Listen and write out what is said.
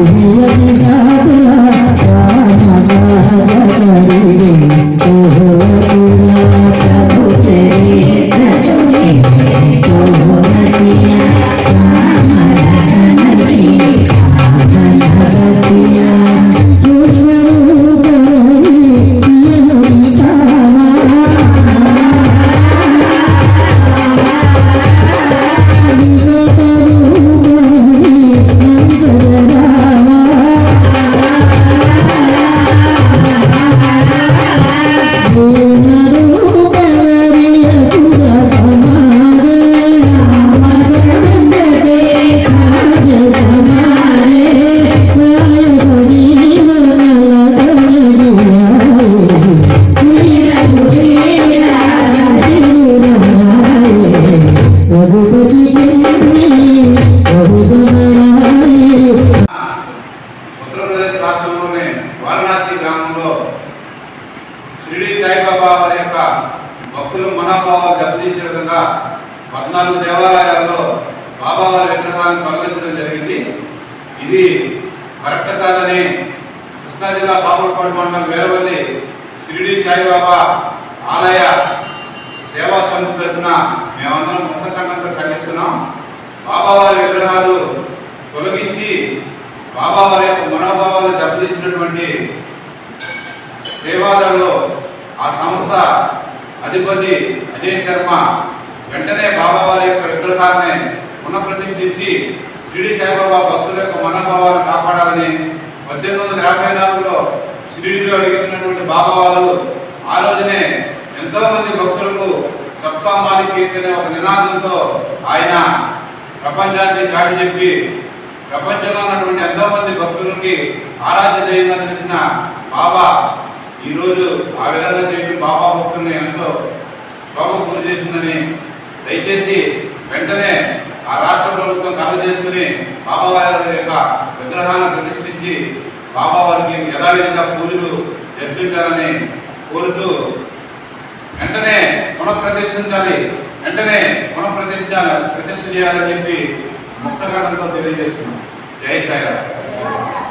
Oh, భక్తుల మనోభావాలు దెబ్బతీసే విధంగా పద్నాలుగు దేవాలయాల్లో బాబా వారి విగ్రహాలను తొలగించడం జరిగింది. ఇది కరెక్ట్ కాదని కృష్ణా జిల్లా బాపులపాడు మండలం వేరవల్లి షిరిడి సాయిబాబా ఆలయ సేవా సమితి తరఫున మేమందరం ముక్తఖండంతో ఖండిస్తున్నాం. బాబావారి విగ్రహాలు తొలగించి బాబావారి యొక్క మనోభావాలు దెబ్బతీసినటువంటి దేవాలయంలో ఆ సంస్థ అధిపతి అజయ్ శర్మ వెంటనే బాబావారి యొక్క విగ్రహాన్ని పునఃప్రతిష్ఠించి షిరిడి సాయిబాబా భక్తుల యొక్క మనోభావాలను కాపాడాలని పద్దెనిమిది వందల యాభై నాలుగులో షిరిడిలో అడిగినటువంటి బాబావారు ఆ రోజునే ఎంతో మంది భక్తులకు సప్తా మాలిక్ అనే ఒక నినాదంతో ఆయన ప్రపంచానికి చాటి చెప్పి ప్రపంచంలో ఉన్నటువంటి ఎంతో మంది భక్తులకి ఆరాధ్య దైవంగా తెలిసిన బాబా ఈరోజు ఆ విధంగా చెప్పి బాబా భక్తుల్ని ఎంతో శోభ గురి చేసిందని దయచేసి వెంటనే ఆ రాష్ట్ర ప్రభుత్వం కథ చేసుకుని బాబా వారి యొక్క విగ్రహాన్ని ప్రతిష్ఠించి బాబా వారికి యథావిధంగా పూజలు జరిపించాలని కోరుతూ వెంటనే పునఃప్రతిష్ఠించాలి. వెంటనే పునఃప్రతిష్ఠాలి ప్రతిష్ఠ చేయాలని చెప్పి ముక్తగణంతో తెలియజేస్తున్నాం. జై సాయిరామ్.